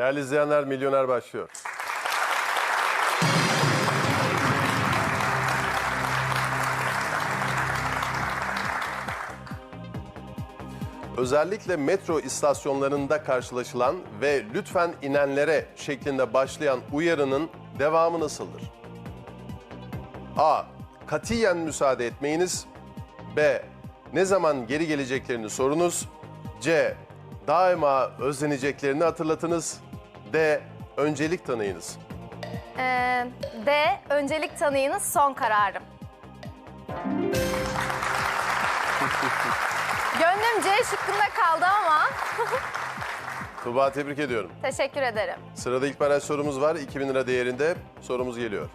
Değerli izleyenler Milyoner başlıyor. Özellikle metro istasyonlarında karşılaşılan ve lütfen inenlere şeklinde başlayan uyarının devamı nasıldır? A. Katiyen müsaade etmeyiniz. B. Ne zaman geri geleceklerini sorunuz. C. Daima özleneceklerini hatırlatınız. D. Öncelik tanıyınız. Ee, D. Öncelik tanıyınız son kararım. Gönlüm C şıkkında kaldı ama Tuba tebrik ediyorum. teşekkür ederim. Sırada ilk baraj sorumuz var. 2000 lira değerinde sorumuz geliyor.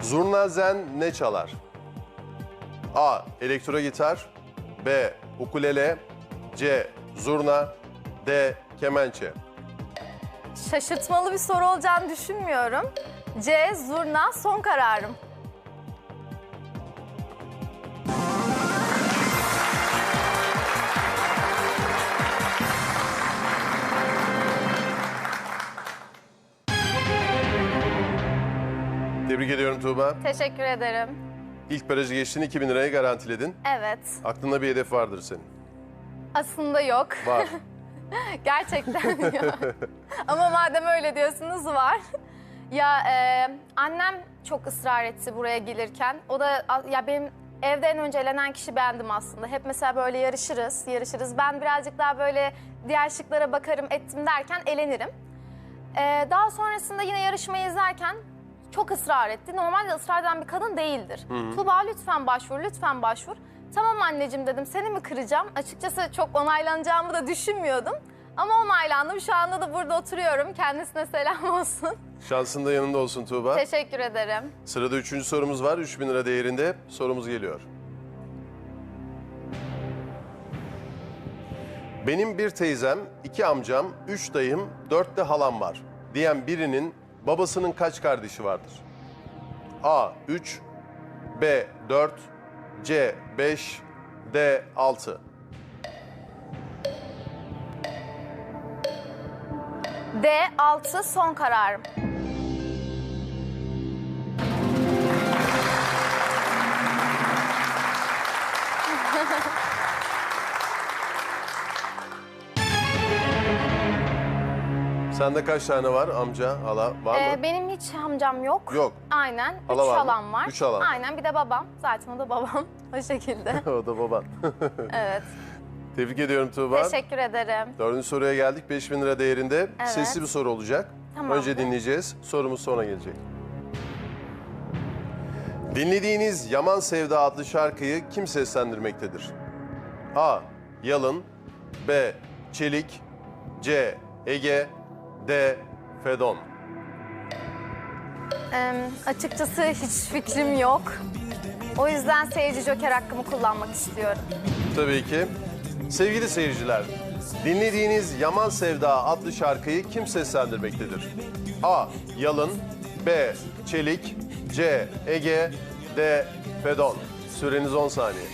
Zurnazen ne çalar? A. Elektro gitar B. Ukulele C. Zurna D. Kemençe Şaşırtmalı bir soru olacağını düşünmüyorum. C. Zurna son kararım. Tebrik ediyorum Tuğba. Teşekkür ederim. İlk barajı geçtin 2000 lirayı garantiledin. Evet. Aklında bir hedef vardır senin. Aslında yok. Var. Gerçekten yok. Ama madem öyle diyorsunuz var. Ya e, annem çok ısrar etti buraya gelirken. O da ya benim evde en önce elenen kişi bendim aslında. Hep mesela böyle yarışırız, yarışırız. Ben birazcık daha böyle diğer şıklara bakarım ettim derken elenirim. E, daha sonrasında yine yarışmayı izlerken çok ısrar etti. Normalde ısrar eden bir kadın değildir. Tuba lütfen başvur, lütfen başvur. Tamam anneciğim dedim seni mi kıracağım? Açıkçası çok onaylanacağımı da düşünmüyordum. Ama onaylandım. Şu anda da burada oturuyorum. Kendisine selam olsun. Şansın da yanında olsun Tuğba. Teşekkür ederim. Sırada üçüncü sorumuz var. 3000 lira değerinde sorumuz geliyor. Benim bir teyzem, iki amcam, üç dayım, dört de halam var. Diyen birinin babasının kaç kardeşi vardır? A. 3 B. 4 C. 5 D. 6 D 6 son kararım. Sende kaç tane var amca, hala var Ee, mı? benim hiç amcam yok. Yok. Aynen. Hala üç var mı? halam var. Üç halam. Aynen bir de babam. Zaten o da babam. o şekilde. o da baban. evet. Tebrik ediyorum Tuğba. Teşekkür ederim. Dördüncü soruya geldik. 5000 lira değerinde. Evet. Sesli bir soru olacak. Tamamdır. Önce dinleyeceğiz. Sorumuz sonra gelecek. Dinlediğiniz Yaman Sevda adlı şarkıyı kim seslendirmektedir? A. Yalın B. Çelik C. Ege D. Fedon Ee, açıkçası hiç fikrim yok. O yüzden seyirci joker hakkımı kullanmak istiyorum. Tabii ki. Sevgili seyirciler, dinlediğiniz Yaman Sevda adlı şarkıyı kim seslendirmektedir? A. Yalın B. Çelik C. Ege D. Fedon Süreniz 10 saniye.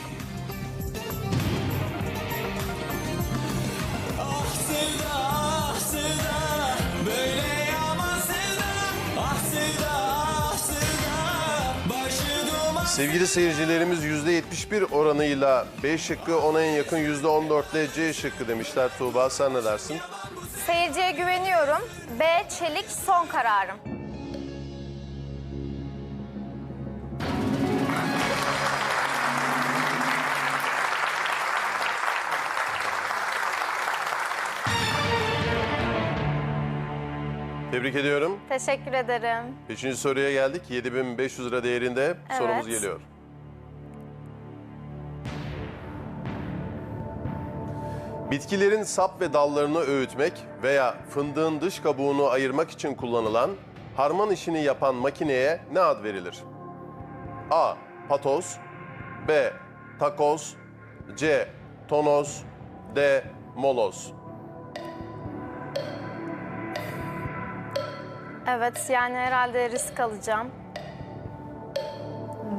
Sevgili seyircilerimiz %71 oranıyla B şıkkı ona en yakın %14 ile C şıkkı demişler. Tuğba sen ne dersin? Seyirciye güveniyorum. B. Çelik son kararım. Tebrik ediyorum. Teşekkür ederim. Beşinci soruya geldik. 7500 lira değerinde sorumuz Evet. geliyor. Bitkilerin sap ve dallarını öğütmek veya fındığın dış kabuğunu ayırmak için kullanılan harman işini yapan makineye ne ad verilir? A. Patoz B. Takoz C. Tonoz D. Moloz Evet yani herhalde risk alacağım.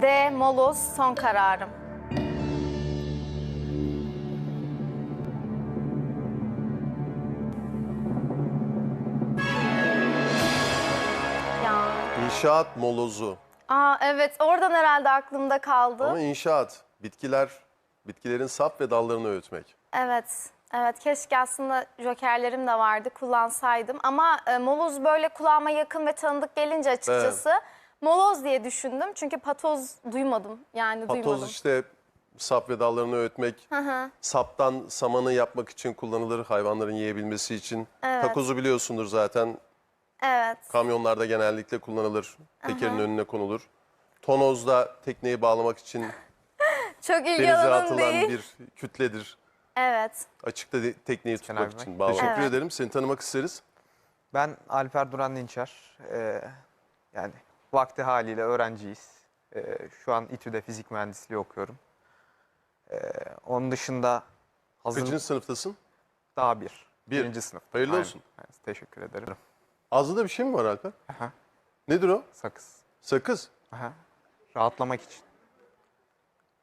D. Moloz son kararım. İnşaat molozu. Aa evet oradan herhalde aklımda kaldı. Ama inşaat, bitkiler, bitkilerin sap ve dallarını öğütmek. Evet. Evet keşke aslında jokerlerim de vardı kullansaydım. Ama e, moloz böyle kulağıma yakın ve tanıdık gelince açıkçası moloz diye düşündüm. Çünkü patoz duymadım. Yani Patoz duymadım. işte sap ve dallarını öğütmek. Saptan samanı yapmak için kullanılır hayvanların yiyebilmesi için. Takozu biliyorsundur zaten. Evet. Kamyonlarda genellikle kullanılır. Tekerin önüne konulur. Tonoz da tekneyi bağlamak için Çok ilgi denize alanım atılan değil. bir kütledir. Evet. Açıkta de- tekneyi tutmak abi. için bağlamak. Teşekkür Evet. ederim. Seni tanımak isteriz. Ben Alper Duran Dinçer. Ee, yani vakti haliyle öğrenciyiz. Ee, şu an İTÜ'de fizik mühendisliği okuyorum. Ee, onun dışında hazırlık Kaçıncı sınıftasın? daha bir. Bir. Birinci sınıf. Hayırlı olsun. teşekkür ederim. Ağzında bir şey mi var Alper? Aha, Nedir o? sakız. Sakız. Aha. Rahatlamak için.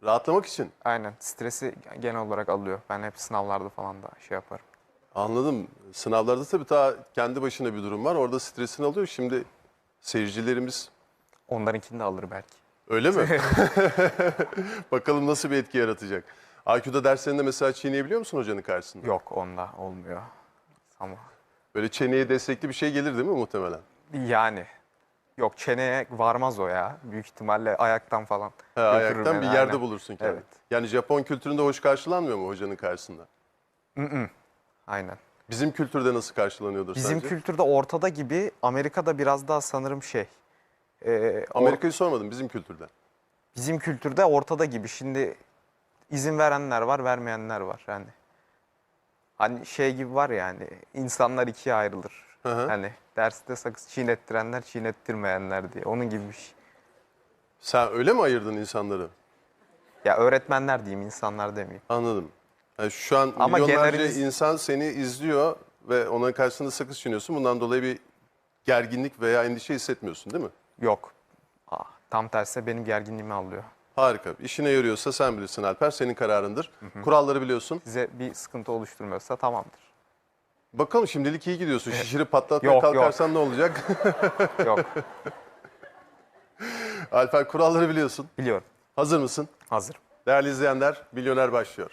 Rahatlamak için. Aynen. Stresi genel olarak alıyor. Ben hep sınavlarda falan da şey yaparım. Anladım. Sınavlarda tabii daha kendi başına bir durum var. Orada stresini alıyor. Şimdi seyircilerimiz Onlarınkini de alır belki. öyle mi? Bakalım nasıl bir etki yaratacak. IQ'da derslerinde mesela çiğneyebiliyor musun hocanın karşısında? Yok onda olmuyor. Ama Böyle çeneye destekli bir şey gelir değil mi muhtemelen? yani yok çeneye varmaz o ya. Büyük ihtimalle ayaktan falan. Ha, götürür ayaktan beni, bir yerde aynen. bulursun kendini. Evet. Yani Japon kültüründe hoş karşılanmıyor mu hocanın karşısında? Aynen. Bizim kültürde nasıl karşılanıyordur Bizim sence? kültürde ortada gibi, Amerika'da biraz daha sanırım şey. e, Amerika'yı sormadım bizim kültürde. bizim kültürde ortada gibi. Şimdi izin verenler var, vermeyenler var. Yani hani şey gibi var ya hani insanlar ikiye ayrılır. Hı hı. Hani derste sakız çiğnettirenler, çiğnettirmeyenler diye. Onun gibi bir şey. Sen öyle mi ayırdın insanları? Ya öğretmenler diyeyim, insanlar demeyeyim. Anladım. Yani şu an Ama milyonlarca generaliz- insan seni izliyor ve onun karşısında sakız çiğniyorsun. Bundan dolayı bir gerginlik veya endişe hissetmiyorsun değil mi? Yok. Aa, tam tersi benim gerginliğimi alıyor. Harika. İşine yarıyorsa sen bilirsin Alper. Senin kararındır. Kuralları biliyorsun. Size bir sıkıntı oluşturmuyorsa tamamdır. Bakalım şimdilik iyi gidiyorsun. Şişirip patlatmaya Yok, yok. kalkarsan ne olacak? Yok, Alper kuralları biliyorsun. biliyorum. Hazır mısın? Hazırım. Değerli izleyenler, Milyoner başlıyor.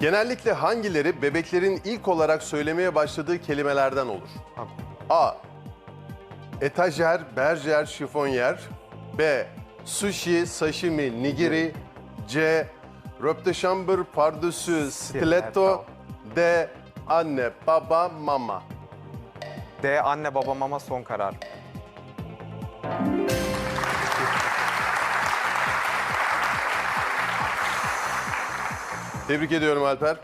Genellikle hangileri bebeklerin ilk olarak söylemeye başladığı kelimelerden olur? A. Etajer, berjer, şifonyer. B. Sushi, sashimi, nigiri. C. Röpteşambır, pardösü, stiletto. D. Anne, baba, mama. D anne baba mama son karar. Tebrik ediyorum Alper.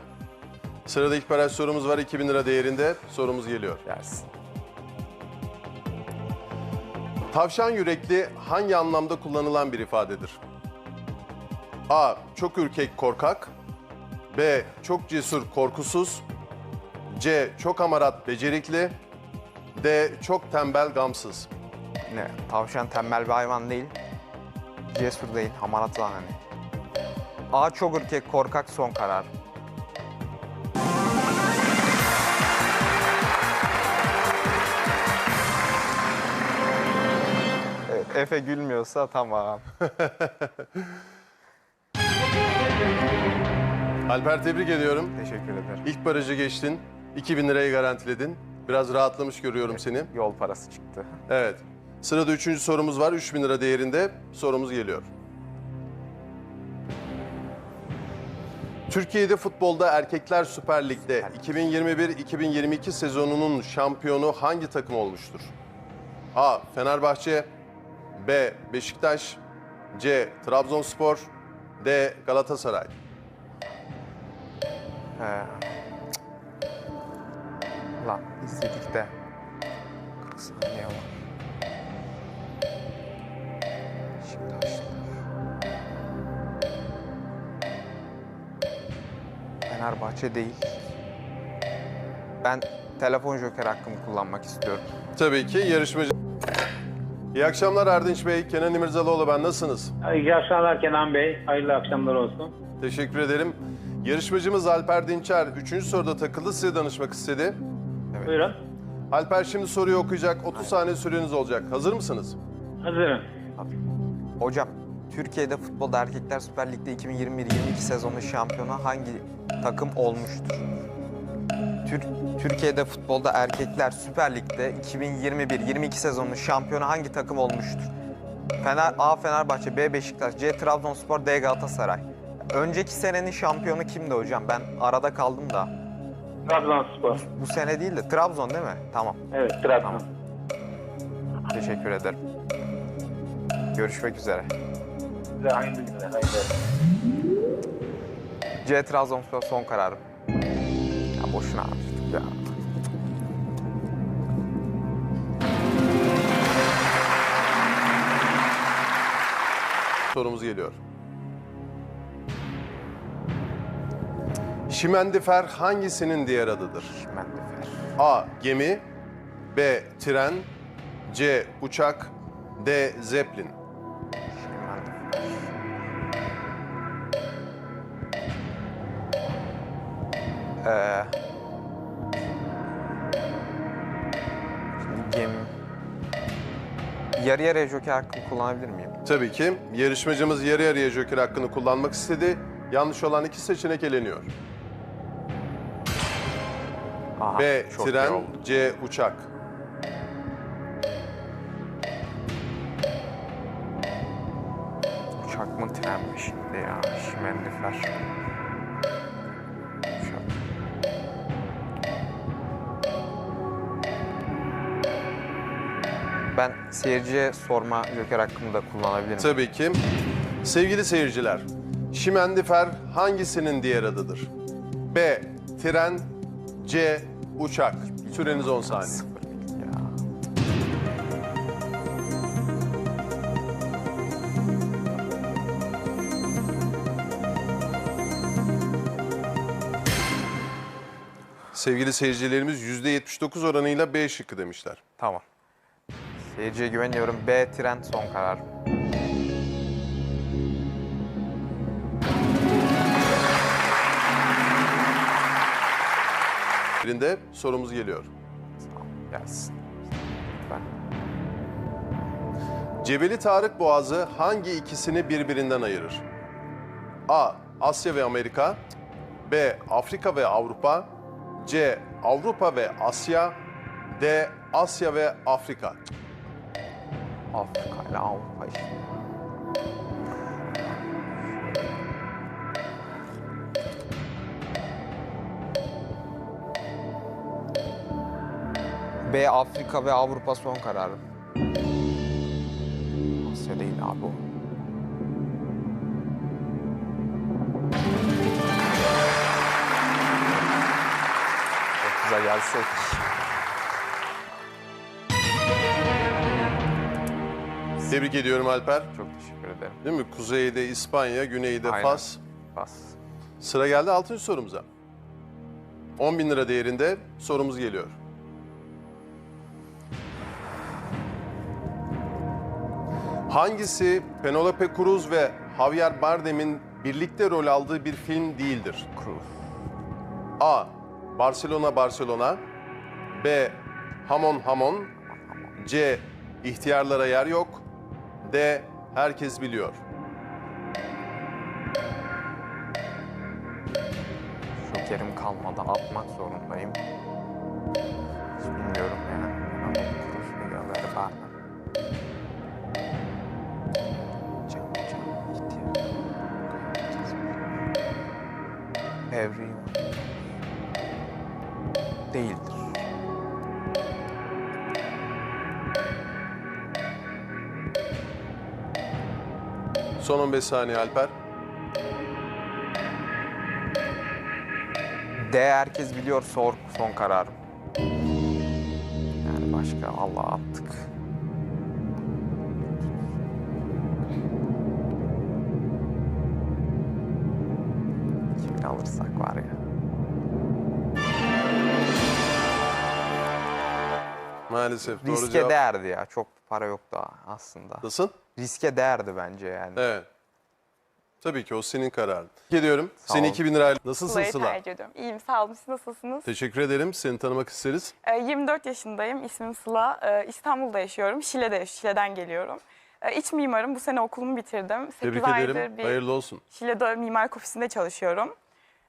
Sırada ilk baraj sorumuz var. 2000 lira değerinde. Sorumuz geliyor. Yersin. Tavşan yürekli hangi anlamda kullanılan bir ifadedir? A. Çok ürkek korkak. B. Çok cesur korkusuz. C. Çok amarat becerikli. D. Çok tembel gamsız. Ne? Tavşan tembel bir hayvan değil. Cesur değil, hamarat lan hani. A çok ürkek, korkak son karar. Efe gülmüyorsa tamam. Alper tebrik ediyorum. Teşekkür ederim. İlk barajı geçtin. 2000 lirayı garantiledin. Biraz rahatlamış görüyorum seni. Yol parası çıktı. Evet. Sırada üçüncü sorumuz var. 3000 lira değerinde. Sorumuz geliyor. Türkiye'de futbolda Erkekler Süper Lig'de 2021-2022 sezonunun şampiyonu hangi takım olmuştur? A. Fenerbahçe B. Beşiktaş C. Trabzonspor D. Galatasaray He. Lan izledik de. 40 saniye var. Şimdi. Fenerbahçe değil. Ben telefon joker hakkımı kullanmak istiyorum. Tabii ki yarışmacı. İyi akşamlar Erdinç Bey. Kenan İmirzalıoğlu ben. Nasılsınız? İyi akşamlar Kenan Bey. Hayırlı akşamlar olsun. Teşekkür ederim. Yarışmacımız Alper Dinçer 3. soruda takıldı size danışmak istedi. Buyurun. Alper şimdi soruyu okuyacak. 30 saniye süreniz olacak. Hazır mısınız? Hazırım. Hocam, Türkiye'de futbolda Erkekler Süper Lig'de 2021-22 sezonu şampiyonu hangi takım olmuştur? Tür- Türkiye'de futbolda Erkekler Süper Lig'de 2021-22 sezonu şampiyonu hangi takım olmuştur? Fener, A. Fenerbahçe, B. Beşiktaş, C. Trabzonspor, D. Galatasaray. Önceki senenin şampiyonu kimdi hocam? Ben arada kaldım da. Trabzonspor. Bu sene değil de Trabzon değil mi? Tamam. Evet, Trabzon. Teşekkür ederim. Görüşmek üzere. Size hayırlı günler. C. Trabzonspor son kararım. Boşuna harcadık ya. Sorumuz geliyor. Şimendifer hangisinin diğer adıdır? Mendefer. A. Gemi B. Tren C. Uçak D. Zeppelin Mendefer. Ee, Yarı yarıya joker hakkımı kullanabilir miyim? Tabii ki yarışmacımız yarı yarıya joker hakkını kullanmak istedi. Yanlış olan iki seçenek eleniyor. Aha, B. çok iyi Tren oldu. C. Uçak Uçak mı tren mi şimdi ya? Şimendifer. Ben seyirciye sorma joker hakkımı da kullanabilirim. Tabii ki. Sevgili seyirciler, Şimendifer hangisinin diğer adıdır? B. Tren C. Uçak Süreniz 10 saniye. Sevgili seyircilerimiz %79 oranıyla B şıkkı demişler. Tamam. Seyirciye güveniyorum. B tren son karar. Birinde sorumuz geliyor. Gelsin. Ben. Cebeli Tarık Boğazı hangi ikisini birbirinden ayırır? A. Asya ve Amerika B. Afrika ve Avrupa C. Avrupa ve Asya D. Asya ve Afrika Afrika ile Avrupa işte. B Afrika ve Avrupa son kararım. Asya değil abi o. Otuza gelsek. Tebrik ediyorum Alper. Çok teşekkür ederim. Değil mi? Kuzeyde İspanya, güneyde Aynen. Fas. Bas. Sıra geldi 6. sorumuza. 10 bin lira değerinde sorumuz geliyor. Hangisi Penelope Cruz ve Javier Bardem'in birlikte rol aldığı bir film değildir? Cruz. A. Barcelona Barcelona B. Hamon Hamon C. İhtiyarlara yer yok D. Herkes biliyor. Jokerim kalmadı. Atmak zorundayım. Hiç bilmiyorum yani. Ama Cruz Son 15 saniye Alper. D herkes biliyor sor son kararım. Yani başka Allah attık. Kimi alırsak var ya. Maalesef doğru Riske cevap. değerdi ya. Çok para yok daha aslında. Nasıl? Riske değerdi bence yani. Evet. Tabii ki o senin kararın. Ediyorum. Sağ Seni ol. 2000 lirayla. Nasılsın Sıla'yı Sıla? tercih ediyorum. İyiyim sağ olun. Siz nasılsınız? Teşekkür ederim. Seni tanımak isteriz. Ee, 24 yaşındayım. İsmim Sıla. Ee, İstanbul'da yaşıyorum. Şile'de, Şile'den geliyorum. Ee, İç mimarım. Bu sene okulumu bitirdim. 8 Tebrik aydır ederim. bir Hayırlı olsun. Şile'de mimarlık ofisinde çalışıyorum.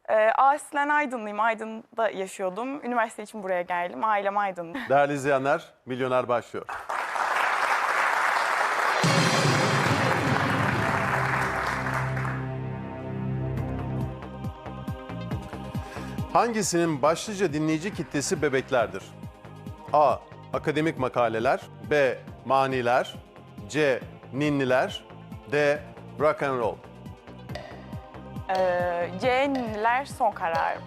Ee, aslen Aydınlıyım. Aydın'da yaşıyordum. Üniversite için buraya geldim. Ailem Aydın. Değerli izleyenler, Milyoner başlıyor. Hangisinin başlıca dinleyici kitlesi bebeklerdir? A. Akademik makaleler B. Maniler C. Ninniler D. Rock and roll Ee, C'liler son kararım.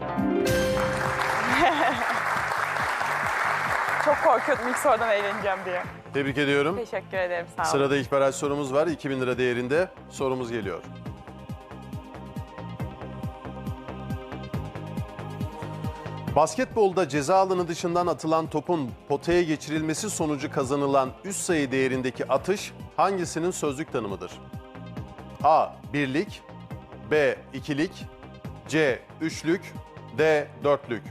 Çok korkuyordum ilk sorudan eğleneceğim diye. Tebrik ediyorum. Teşekkür ederim. Sağ olun. Sırada ilk baraj sorumuz var. 2000 lira değerinde sorumuz geliyor. Basketbolda ceza alanı dışından atılan topun potaya geçirilmesi sonucu kazanılan üst sayı değerindeki atış hangisinin sözlük tanımıdır? A. Birlik B. ikilik C. Üçlük D. Dörtlük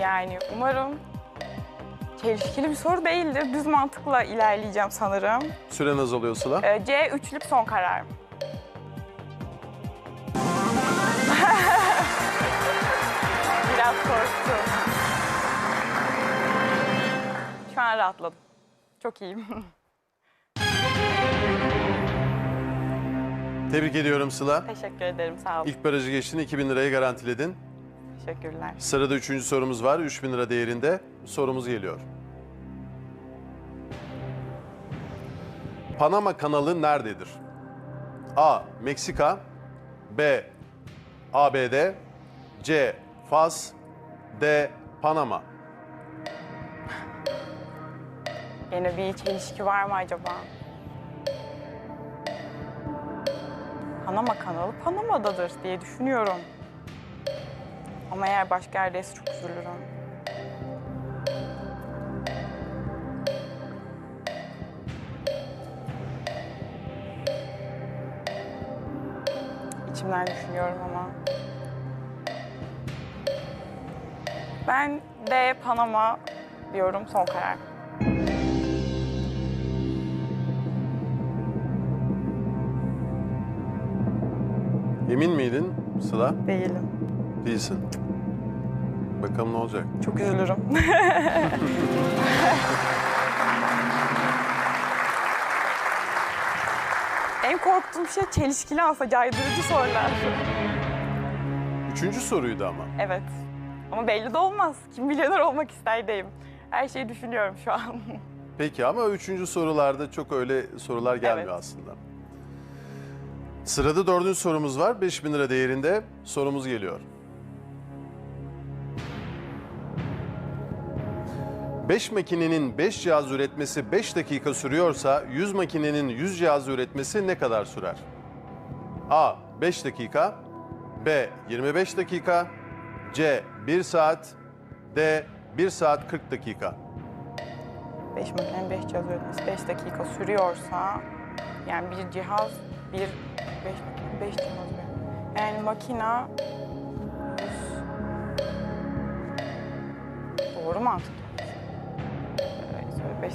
Yani umarım çelişkili bir soru değildir. Düz mantıkla ilerleyeceğim sanırım. Süren azalıyor Sıla. Ee, C üçlük son kararım. An rahatladım. Çok iyiyim. Tebrik ediyorum Sıla. Teşekkür ederim. Sağ olun. İlk barajı geçtin 2000 lirayı garantiledin. Teşekkürler. Sırada üçüncü sorumuz var. 3000 lira değerinde sorumuz geliyor. Panama kanalı nerededir? A. Meksika B. ABD C. Fas D. Panama Yine bir çelişki var mı acaba? Panama kanalı Panama'dadır diye düşünüyorum. Ama eğer başka yerdeyse çok üzülürüm. İçimden düşünüyorum ama. Ben D Panama diyorum son karar. Emin miydin Sıla? Değilim. Değilsin. Bakalım ne olacak. Çok üzülürüm. en korktuğum şey çelişkili aslında caydırıcı sorular. Üçüncü soruydu ama. Evet. Ama belli de olmaz. Kim milyoner olmak isterdeyim. Her şeyi düşünüyorum şu an. Peki ama üçüncü sorularda çok öyle sorular gelmiyor Evet. aslında. Sırada dördüncü sorumuz var. 5000 lira değerinde sorumuz geliyor. Beş makinenin 5 cihaz üretmesi 5 dakika sürüyorsa 100 makinenin 100 cihaz üretmesi ne kadar sürer? A. 5 dakika B. 25 dakika C. 1 saat D. 1 saat 40 dakika 5 makinenin 5 cihaz üretmesi 5 dakika sürüyorsa yani bir cihaz bir 5 makine 5 cihaz üret- Yani makina yüz- Doğru mantık. Ee, 5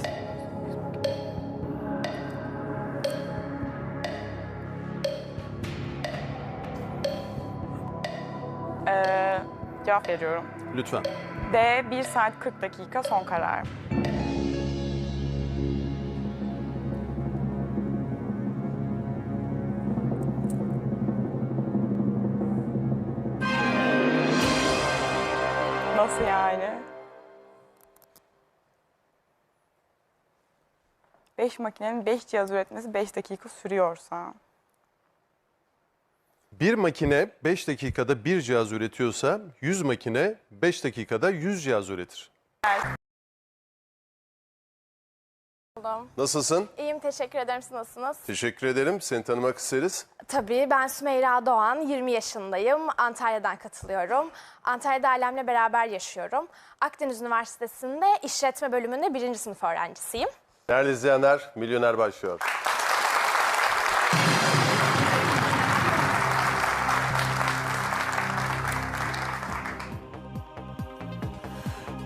Ee, cevap veriyorum. Lütfen. D 1 saat 40 dakika son karar. 5 makinenin 5 cihaz üretmesi 5 dakika sürüyorsa. Bir makine 5 dakikada bir cihaz üretiyorsa 100 makine 5 dakikada 100 cihaz üretir. Nasılsın? İyiyim teşekkür ederim. Siz nasılsınız? Teşekkür ederim. Seni tanımak isteriz. Tabii ben Sümeyra Doğan, 20 yaşındayım. Antalya'dan katılıyorum. Antalya'da ailemle beraber yaşıyorum. Akdeniz Üniversitesi'nde işletme bölümünde birinci sınıf öğrencisiyim. Değerli izleyenler, Milyoner başlıyor.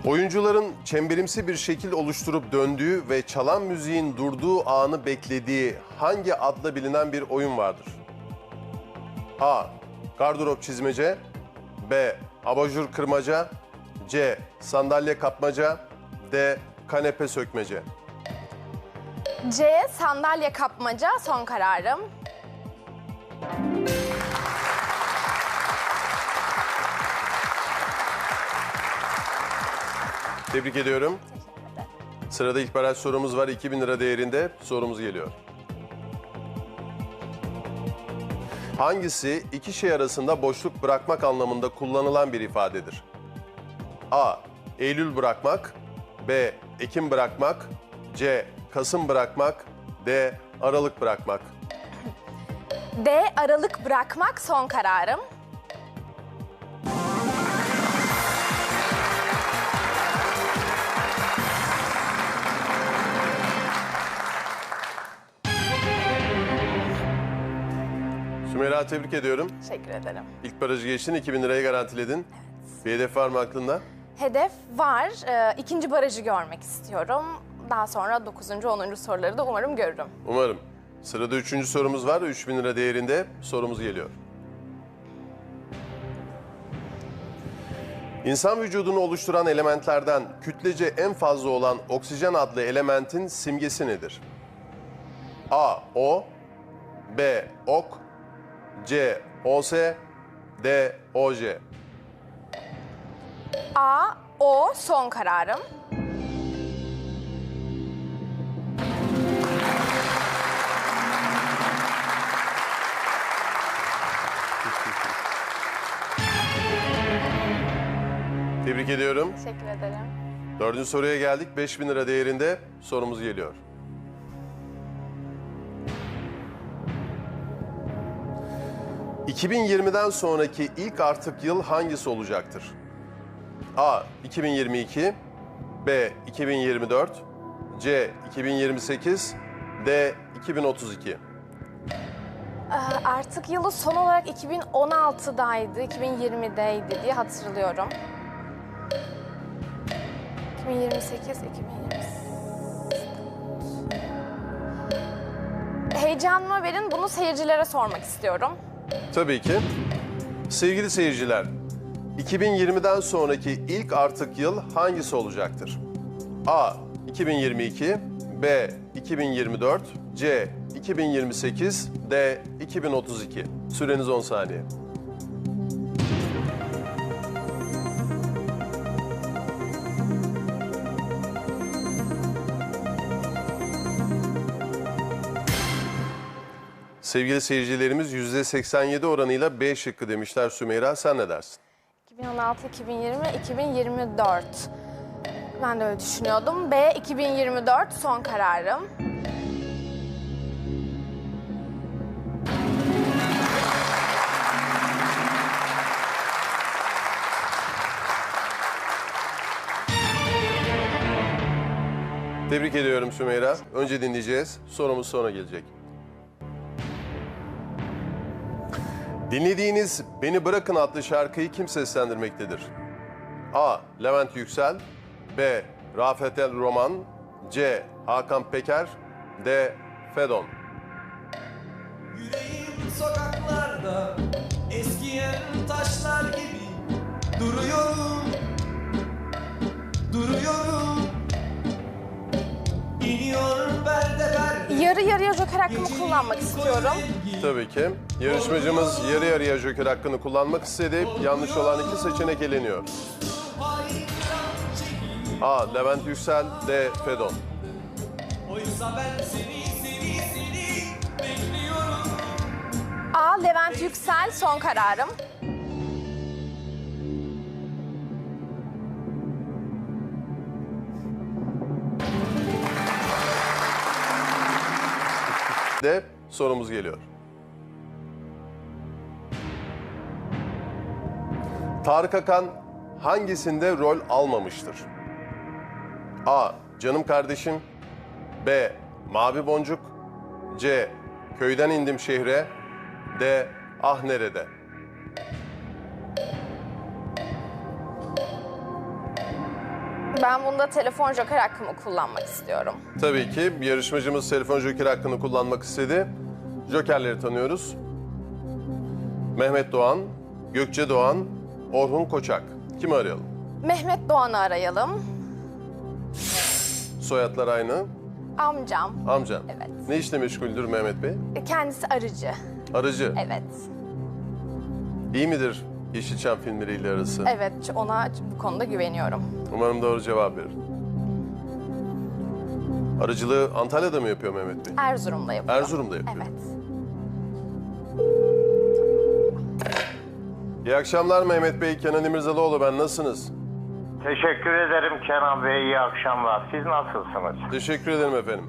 Oyuncuların çemberimsi bir şekil oluşturup döndüğü ve çalan müziğin durduğu anı beklediği hangi adla bilinen bir oyun vardır? A. Gardırop çizmece B. Abajur kırmaca C. Sandalye kapmaca D. Kanepe sökmece C. Sandalye kapmaca son kararım. Tebrik ediyorum. Sırada ilk baraj sorumuz var. 2000 lira değerinde sorumuz geliyor. Hangisi iki şey arasında boşluk bırakmak anlamında kullanılan bir ifadedir? A. Eylül bırakmak B. Ekim bırakmak C. Kasım bırakmak D. Aralık bırakmak D. Aralık bırakmak son kararım. Sümeyra tebrik ediyorum. Teşekkür ederim. İlk barajı geçtin, 2000 lirayı garantiledin. Bir hedef var mı aklında? Hedef var. Ee, ikinci barajı görmek istiyorum. Daha sonra 9. 10. soruları da umarım görürüm. Umarım. Sırada üçüncü sorumuz var. 3000 lira değerinde sorumuz geliyor. İnsan vücudunu oluşturan elementlerden kütlece en fazla olan oksijen adlı elementin simgesi nedir? A. O B. Ok C. OS D. OJ A. O son kararım. Tebrik ediyorum. Teşekkür ederim. Dördüncü soruya geldik. 5000 lira değerinde sorumuz geliyor. ...2020'den sonraki ilk artık yıl hangisi olacaktır? A. 2022 B. 2024 C. 2028 D. 2032 Ee, Artık yılı son olarak 2016'daydı, 2020'deydi diye hatırlıyorum. 2028, 2028. Heyecanımı verin, bunu seyircilere sormak istiyorum. Tabii ki. Sevgili seyirciler, 2020'den sonraki ilk artık yıl hangisi olacaktır? A. 2022 B. 2024 C. 2028 D. 2032 Süreniz 10 saniye. Sevgili seyircilerimiz %87 oranıyla B şıkkı demişler Sümeyra. Sen ne dersin? 2016, 2020, 2024. Ben de öyle düşünüyordum. B 2024 son kararım. Tebrik ediyorum Sümeyra. Önce dinleyeceğiz. Sorumuz sonra gelecek. Dinlediğiniz Beni Bırakın adlı şarkıyı kim seslendirmektedir? A. Levent Yüksel B. Rafet El Roman C. Hakan Peker D. Fedon Yüreğim sokaklarda eskiyen taşlar gibi duruyorum duruyorum yarıya joker hakkımı kullanmak istiyorum. Tabii ki. Yarışmacımız yarı yarıya joker hakkını kullanmak istedi. Yanlış olan iki seçenek eleniyor. A. Levent Yüksel D. Fedon A. Levent Yüksel son kararım. De sorumuz geliyor. Tarık Akan hangisinde rol almamıştır? A. Canım kardeşim B. Mavi boncuk C. Köyden indim şehre D. Ah nerede? Ben bunda telefon joker hakkımı kullanmak istiyorum. Tabii ki yarışmacımız telefon joker hakkını kullanmak istedi. Jokerleri tanıyoruz. Mehmet Doğan, Gökçe Doğan, Orhun Koçak. Kimi arayalım? Mehmet Doğan'ı arayalım. Soyadlar aynı. Amcam. Amcan. Evet. Ne işle meşguldür Mehmet Bey? Kendisi arıcı. Arıcı. Evet. İyi midir Yeşilçam filmleriyle arası? Evet ona bu konuda güveniyorum. Umarım doğru cevap verir. Arıcılığı Antalya'da mı yapıyor Mehmet Bey? Erzurum'da yapıyor. Erzurum'da yapıyor. Evet. İyi akşamlar Mehmet Bey. Kenan İmirzalıoğlu ben. Nasılsınız? Teşekkür ederim Kenan Bey. İyi akşamlar. Siz nasılsınız? Teşekkür ederim efendim.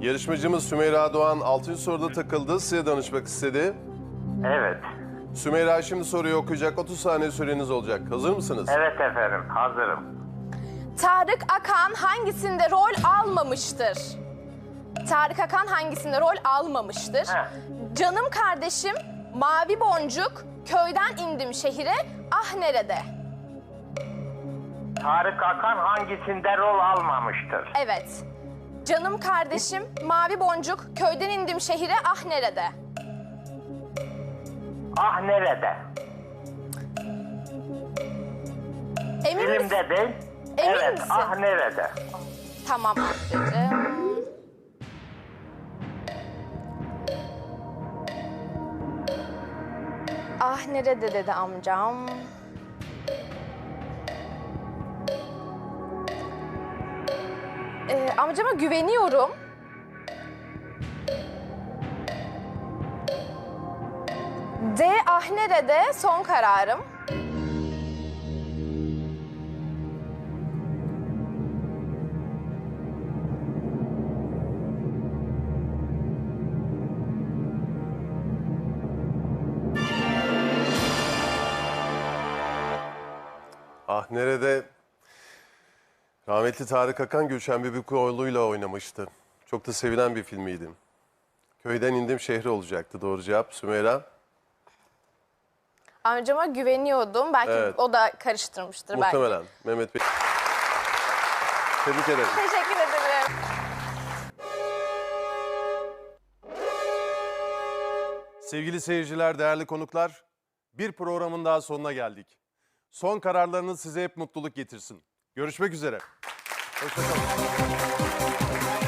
Yarışmacımız Sümeyra Doğan 6. soruda takıldı. Size danışmak istedi. Evet. Sümeyra şimdi soruyu okuyacak. 30 saniye süreniz olacak. Hazır mısınız? Evet efendim. Hazırım. Tarık Akan hangisinde rol almamıştır? Tarık Akan hangisinde rol almamıştır? Heh. Canım kardeşim, mavi boncuk, köyden indim şehire, ah nerede? Tarık Akan hangisinde rol almamıştır? Evet. Canım kardeşim, mavi boncuk, köyden indim şehire, ah nerede? Ah nerede? Emin misin? Filmde değil. Emin evet. misin? Ah nerede? Tamam. Ah nerede dedi amcam. Ee, amcama güveniyorum. Nerede son kararım. Ah nerede? Rahmetli Tarık Akan Gülşen Bebikoğlu'yla oynamıştı. Çok da sevilen bir filmiydi. Köyden indim şehre olacaktı doğru cevap. Sümeyra Amcama güveniyordum. Belki Evet. o da karıştırmıştır belki. muhtemelen. Mehmet Bey. Tebrik ederim. Teşekkür ederim. Sevgili seyirciler, değerli konuklar, bir programın daha sonuna geldik. Son kararlarınız size hep mutluluk getirsin. Görüşmek üzere. Hoşçakalın.